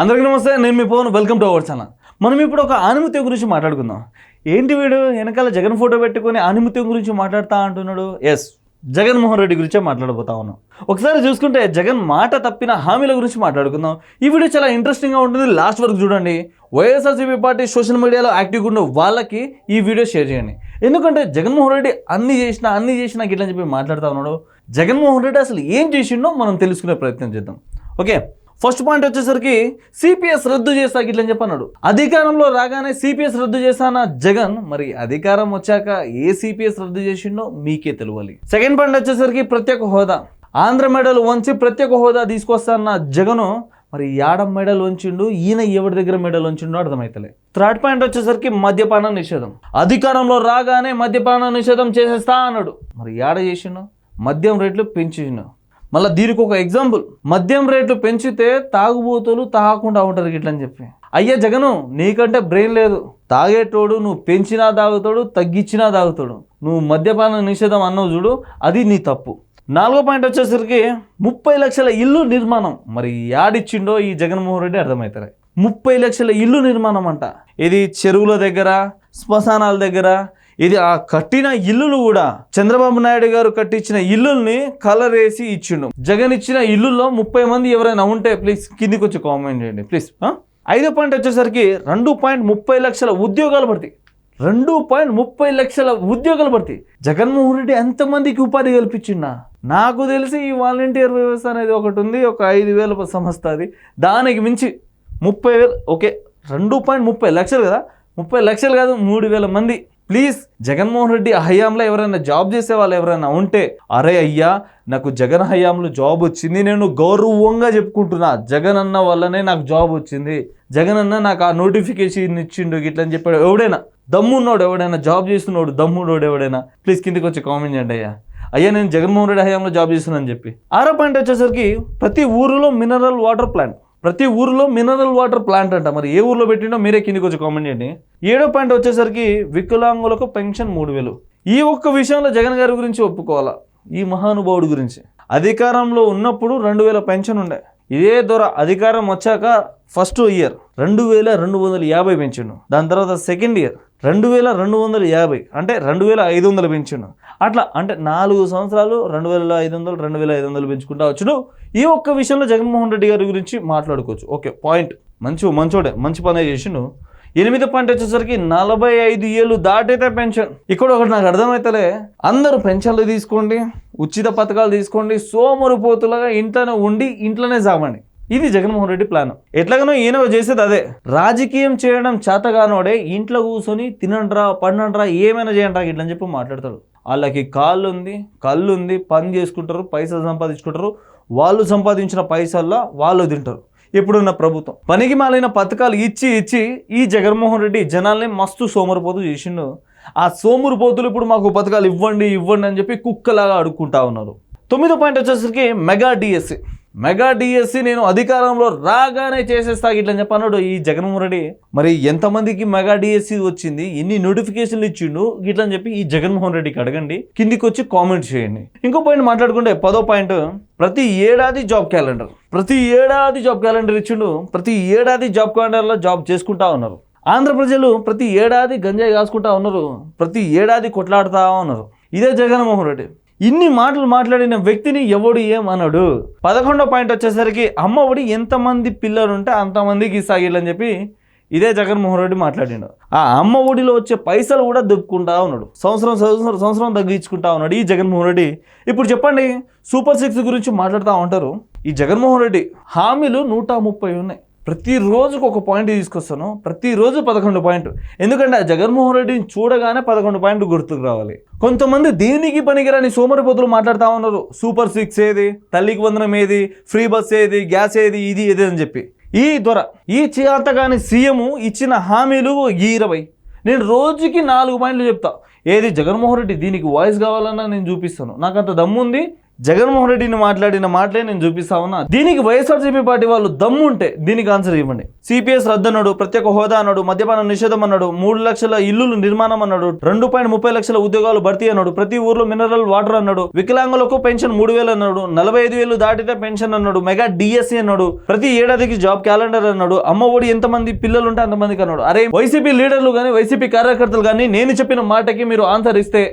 అందరికీ నమస్తే నేను మీ Pavan. Welcome to our channel మనం ఇప్పుడు ఒక ఆనిముత్యం గురించి మాట్లాడుకుందాం. ఏంటి వీడు? వెనకాల జగన్ ఫోటో పెట్టుకొని ఆనిముత్యం గురించి మాట్లాడుతా అంటున్నాడు. ఎస్ జగన్మోహన్ రెడ్డి గురించే మాట్లాడబోతా ఉన్నాం. ఒకసారి చూసుకుంటే జగన్ మాట తప్పిన హామీల గురించి మాట్లాడుకుందాం. ఈ వీడియో చాలా ఇంట్రెస్టింగ్గా ఉంటుంది. లాస్ట్ వరకు చూడండి. వైఎస్ఆర్సీపీ పార్టీ సోషల్ మీడియాలో యాక్టివ్గా ఉన్న వాళ్ళకి ఈ వీడియో షేర్ చేయండి. ఎందుకంటే జగన్మోహన్ రెడ్డి అన్ని చేసినా అన్ని చేసినా గిట్లని చెప్పి మాట్లాడుతూ ఉన్నాడు. జగన్మోహన్ రెడ్డి అసలు ఏం చేసిండో మనం తెలుసుకునే ప్రయత్నం చేద్దాం. ఓకే ఫస్ట్ పాయింట్ వచ్చేసరికి సిపిఎస్ రద్దు చేస్తా గిట్లని చెప్పన్నాడు అధికారంలో రాగానే సిపిఎస్ రద్దు చేశాన? జగన్. మరి అధికారం వచ్చాక ఏ సిపిఎస్ రద్దు చేసిండో మీకే తెలియాలి. సెకండ్ పాయింట్ వచ్చేసరికి ప్రత్యేక హోదా. ఆంధ్ర మెడల్ వంచి ప్రత్యేక హోదా తీసుకొస్తాన్న జగను మరి యాడ మెడల్ వంచిండు? ఈయన ఎవరి దగ్గర మెడల్ వంచిండో అర్థమైతలే. థర్డ్ పాయింట్ వచ్చేసరికి మద్యపాన నిషేధం. అధికారంలో రాగానే మద్యపాన నిషేధం చేసేస్తా అన్నాడు. మరి యాడ చేసిండు? మద్యం రేట్లు పెంచిండు మళ్ళీ దీనికి ఒక ఎగ్జాంపుల్. మద్యం రేట్లు పెంచితే తాగుబోతులు తాగకుండా ఉంటారు ఇట్లని చెప్పి. అయ్యా జగను నీకంటే బ్రెయిన్ లేదు. తాగేటోడు నువ్వు పెంచినా తాగుతాడు తగ్గించినా తాగుతాడు. నువ్వు మద్యపాన నిషేధం అన్నావు చూడు అది నీ తప్పు. నాలుగో పాయింట్ వచ్చేసరికి ముప్పై లక్షల ఇల్లు నిర్మాణం. మరి యాడిచ్చిండో ఈ జగన్మోహన్ రెడ్డి అర్థమవుతారు ముప్పై లక్షల ఇల్లు నిర్మాణం అంట. ఇది చెరువుల దగ్గర శ్మశానాల దగ్గర ఇది ఆ కట్టిన ఇల్లులు కూడా. చంద్రబాబు నాయుడు గారు కట్టించిన ఇల్లుల్ని కలర్ వేసి ఇచ్చిండు. జగన్ ఇచ్చిన ఇల్లుల్లో ముప్పై మంది ఎవరైనా ఉంటే ప్లీజ్ కిందికి వచ్చి కామెంట్ చేయండి ప్లీజ్. ఐదో పాయింట్ వచ్చేసరికి రెండు పాయింట్ ముప్పై లక్షల ఉద్యోగాలు పడతాయి. రెండు పాయింట్ ముప్పై లక్షల ఉద్యోగాలు పడతాయి. జగన్మోహన్ రెడ్డి ఎంతమందికి ఉపాధి కల్పించిండా? నాకు తెలిసి ఈ వాలంటీర్ వ్యవస్థ అనేది ఒకటి ఉంది ఒక ఐదు వేల సంస్థ అది. దానికి మించి ముప్పై వేలు ఓకే రెండు పాయింట్ ముప్పై లక్షలు కదా. ముప్పై లక్షలు కాదు మూడు వేల మంది. ప్లీజ్ జగన్మోహన్ రెడ్డి హయాంలో ఎవరైనా జాబ్ చేసే వాళ్ళు ఎవరైనా ఉంటే అరే అయ్యా నాకు జగన్ హయాంలో జాబ్ వచ్చింది నేను గౌరవంగా చెప్పుకుంటున్నా. జగన్ అన్న వల్లనే నాకు జాబ్ వచ్చింది. జగన్ అన్న నాకు ఆ నోటిఫికేషన్ ఇచ్చిండు ఇట్లా అని చెప్పాడు. ఎవడైనా దమ్మున్నోడు ఎవడైనా జాబ్ చేస్తున్నాడు దమ్మున్నోడు ఎవడైనా ప్లీజ్ కిందకి వచ్చి కామెంట్ చేయండి అయ్యా. అయ్యా నేను జగన్మోహన్ రెడ్డి హయాంలో జాబ్ చేస్తున్నాను చెప్పి. ఆరో పాయింట్ వచ్చేసరికి ప్రతి ఊరిలో మినరల్ వాటర్ ప్లాంట్ ప్రతి ఊరిలో మినరల్ వాటర్ ప్లాంట్ అంట. మరి ఏ ఊర్లో పెట్టినో మీరే కిందికి వచ్చి కామెంట్ చేయండి. ఏడో పాయింట్ వచ్చేసరికి వికలాంగులకు పెన్షన్ మూడు వేలు. ఈ ఒక్క విషయంలో జగన్ గారి గురించి ఒప్పుకోవాలా? ఈ మహానుభావుడి గురించి. అధికారంలో ఉన్నప్పుడు రెండు వేల పెన్షన్ ఉండే. ఇదే దొర అధికారం వచ్చాక ఫస్ట్ ఇయర్ రెండు వేల రెండు వందల యాభై పెంచిండు. దాని తర్వాత సెకండ్ ఇయర్ రెండు వేల రెండు వందల యాభై అంటే రెండు వేల ఐదు వందలు పెంచిండు. అట్లా అంటే నాలుగు సంవత్సరాలు రెండు వేల ఐదు వందలు రెండు వేల ఐదు వందలు పెంచుకుంటా వచ్చుడు. ఈ ఒక్క విషయంలో జగన్మోహన్ రెడ్డి గారి గురించి మాట్లాడుకోవచ్చు. ఓకే పాయింట్ మంచి మంచోడే మంచి పనే చేసిండు. ఎనిమిది పాయింట్ వచ్చేసరికి నలభై ఐదు ఏళ్ళు దాటితే పెన్షన్. ఇక్కడ ఒకటి నాకు అర్థమైతేలే. అందరూ పెన్షన్లు తీసుకోండి. ఉచిత పథకాలు తీసుకోండి సోమరుపోతులుగా ఇంట్లోనే ఉండి ఇంట్లోనే సాగండి. ఇది జగన్మోహన్ రెడ్డి ప్లాన్. ఎట్లాగనో ఈయన చేసేది అదే. రాజకీయం చేయడం చేతగానోడే ఇంట్లో కూర్చొని తినండ్రా పండండ్రా ఏమైనా చేయండిరా ఇట్లా అని చెప్పి మాట్లాడతాడు. వాళ్ళకి కాళ్ళు ఉంది కళ్ళు ఉంది పని చేసుకుంటారు పైసలు సంపాదించుకుంటారు. వాళ్ళు సంపాదించిన పైసల్లో వాళ్ళు తింటారు. ఇప్పుడున్న ప్రభుత్వం. పనికి మాలిన పథకాలు ఇచ్చి ఇచ్చి ఈ జగన్మోహన్ రెడ్డి జనాల్ని మస్తు సోమరిపోతు చేసిండు. ఆ సోమురు పోతులు ఇప్పుడు మాకు పథకాలు ఇవ్వండి ఇవ్వండి అని చెప్పి కుక్కలాగా అడుక్కుంటా ఉన్నారు. తొమ్మిదో పాయింట్ వచ్చేసరికి మెగా డిఎస్సి. మెగా డిఎస్సి నేను అధికారంలో రాగానే చేసేస్తా ఇట్లని చెప్పన్నాడు ఈ జగన్మోహన్ రెడ్డి. మరి ఎంతమందికి మెగా డిఎస్సి వచ్చింది? ఎన్ని నోటిఫికేషన్లు ఇచ్చిండు? ఇట్లని చెప్పి ఈ జగన్మోహన్ రెడ్డికి అడగండి. కిందికి వచ్చి కామెంట్ చేయండి. ఇంకో పాయింట్ మాట్లాడుకుంటే పదో పాయింట్ ప్రతి ఏడాది జాబ్ క్యాలెండర్. ప్రతి ఏడాది జాబ్ క్యాలెండర్ ఇచ్చిండు. ప్రతి ఏడాది జాబ్ క్యాలెండర్లో జాబ్ చేసుకుంటా ఉన్నారు. ఆంధ్ర ప్రజలు ప్రతి ఏడాది గంజాయి కాసుకుంటా ఉన్నారు ప్రతి ఏడాది కొట్లాడుతూ ఉన్నారు. ఇదే జగన్మోహన్ రెడ్డి. ఇన్ని మాటలు మాట్లాడిన వ్యక్తిని ఎవడు ఏమన్నాడు పదకొండో పాయింట్ వచ్చేసరికి అమ్మ ఒడి ఎంతమంది పిల్లలు ఉంటే అంతమందికి ఇస్తాగిళ్ళని చెప్పి ఇదే జగన్మోహన్ రెడ్డి మాట్లాడిండు. ఆ అమ్మ ఒడిలో వచ్చే పైసలు కూడా దొప్పుకుంటా ఉన్నాడు. సంవత్సరం సంవత్సరం సంవత్సరం తగ్గించుకుంటా ఉన్నాడు ఈ జగన్మోహన్ రెడ్డి. ఇప్పుడు చెప్పండి సూపర్ సిక్స్ గురించి మాట్లాడుతూ ఉంటారు. ఈ జగన్మోహన్ రెడ్డి హామీలు నూట ముప్పై ఉన్నాయి. ప్రతిరోజుకు ఒక పాయింట్ తీసుకొస్తాను. ప్రతిరోజు పదకొండు పాయింట్. ఎందుకంటే ఆ జగన్మోహన్ రెడ్డిని చూడగానే పదకొండు పాయింట్ గుర్తుకు రావాలి. కొంతమంది దేనికి పనికిరాని సోమరిపోతులు మాట్లాడుతూ ఉన్నారు. సూపర్ సిక్స్ ఏది? తల్లికి వందనం ఏది? ఫ్రీ బస్ ఏది? గ్యాస్ ఏది? ఇది ఏది అని చెప్పి. ఈ దొర ఈ చేతగాని సీఎం ఇచ్చిన హామీలు ఇరవై. నేను రోజుకి నాలుగు పాయింట్లు చెప్తా. ఏది జగన్మోహన్ రెడ్డి దీనికి వాయిస్ కావాలన్నా నేను చూపిస్తాను. నాకు అంత దమ్ముంది? జగన్మోహన్ రెడ్డిని మాట్లాడిన మాటలే నేను చూపిస్తా ఉన్నా. దీనికి వైఎస్ఆర్సీపీ పార్టీ వాళ్ళు దమ్ము ఉంటే దీనికి ఆన్సర్ ఇవ్వండి. సిపిఎస్ రద్దు అన్నాడు ప్రత్యేక హోదా అన్నాడు మద్యపాన నిషేధం అన్నాడు మూడు లక్షల ఇల్లులు నిర్మాణం అన్నాడు రెండు పాయింట్ ముప్పై లక్షల ఉద్యోగాలు భర్తీ అన్నాడు ప్రతి ఊర్లో మినరల్ వాటర్ అన్నాడు వికలాంగులకు పెన్షన్ మూడు వేలు అన్నాడు నలభై ఐదు వేలు దాటితే పెన్షన్ అన్నాడు మెగా డిఎస్సి అన్నాడు ప్రతి ఏడాదికి జాబ్ క్యాలెండర్ అన్నాడు అమ్మ ఒడి ఎంతమంది పిల్లలు ఉంటే అంతమందికి అన్నాడు. అరే వైసీపీ లీడర్లు కానీ వైసీపీ కార్యకర్తలు కానీ నేను చెప్పిన మాటకి మీరు ఆన్సర్ ఇస్తే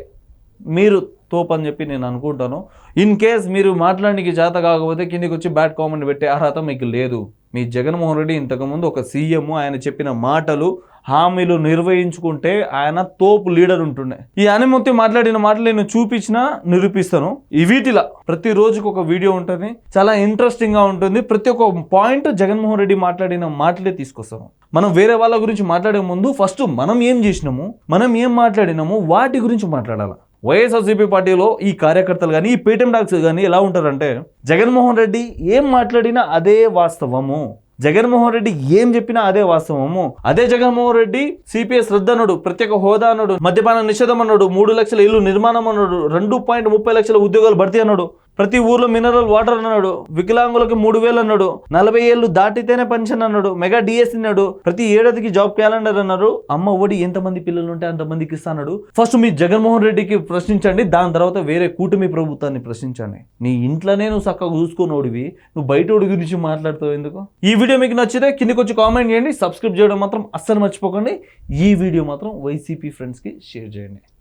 మీరు తోపు అని చెప్పి నేను అనుకుంటాను. ఇన్ కేస్ మీరు మాట్లాడడానికి చేత కాకపోతే కిందికి వచ్చి బ్యాడ్ కామెంట్ పెట్టే అర్హత మీకు లేదు. మీ జగన్మోహన్ రెడ్డి ఇంతకుముందు ఒక సీఎం ఆయన చెప్పిన మాటలు హామీలు నిర్వహించుకుంటే ఆయన తోపు లీడర్ ఉంటుండే. ఈ అనుమతి మాట్లాడిన మాటలు నేను చూపించినా నిరూపిస్తాను. ఈ వీటిలా ప్రతిరోజుకి ఒక వీడియో ఉంటుంది. చాలా ఇంట్రెస్టింగ్గా ఉంటుంది. ప్రతి ఒక్క పాయింట్ జగన్మోహన్ రెడ్డి మాట్లాడిన మాటలే తీసుకొస్తాను. మనం వేరే వాళ్ళ గురించి మాట్లాడే ముందు ఫస్ట్ మనం ఏం చేసినాము మనం ఏం మాట్లాడినాము వాటి గురించి మాట్లాడాలి? వైఎస్ఆర్సీపీ పార్టీలో ఈ కార్యకర్తలు కానీ ఈ పేటీఎం డాక్స్ కానీ ఎలా ఉంటారంటే జగన్మోహన్ రెడ్డి ఏం మాట్లాడినా అదే వాస్తవము. జగన్మోహన్ రెడ్డి ఏం చెప్పినా అదే వాస్తవము. అదే జగన్మోహన్ రెడ్డి సిపిఎస్ రద్దనుడు ప్రత్యేక హోదా అన్నాడు మద్యపాన నిషేధం అన్నాడు మూడు లక్షల ఇల్లు నిర్మాణం అన్నాడు రెండు పాయింట్ ముప్పై లక్షల ఉద్యోగాలు భర్తీ అన్నాడు. ప్రతి ఊర్లో మినరల్ వాటర్ అన్నాడు. వికలాంగులకి మూడు వేలు అన్నాడు. నలభై ఏళ్ళు దాటితేనే పెన్షన్ అన్నాడు. మెగా డిఎస్ అన్నాడు. ప్రతి ఏడాదికి జాబ్ క్యాలెండర్ అన్నారు. అమ్మ ఒడి ఎంతమంది పిల్లలు ఉంటే అంతమందికి ఇస్తాడు ఫస్ట్ మీ జగన్మోహన్ రెడ్డికి ప్రశ్నించండి. దాని తర్వాత వేరే కూటమి ప్రభుత్వాన్ని ప్రశ్నించండి. నీ ఇంట్లోనే నువ్వు చక్కగా చూసుకోనోడివి నువ్వు బయట ఓడి గురించి మాట్లాడుతావు ఎందుకు? ఈ వీడియో మీకు నచ్చితే కిందకి వచ్చి కామెంట్ చేయండి. సబ్స్క్రైబ్ చేయడం మాత్రం అస్సలు మర్చిపోకండి. ఈ వీడియో మాత్రం వైసీపీ ఫ్రెండ్స్కి షేర్ చేయండి.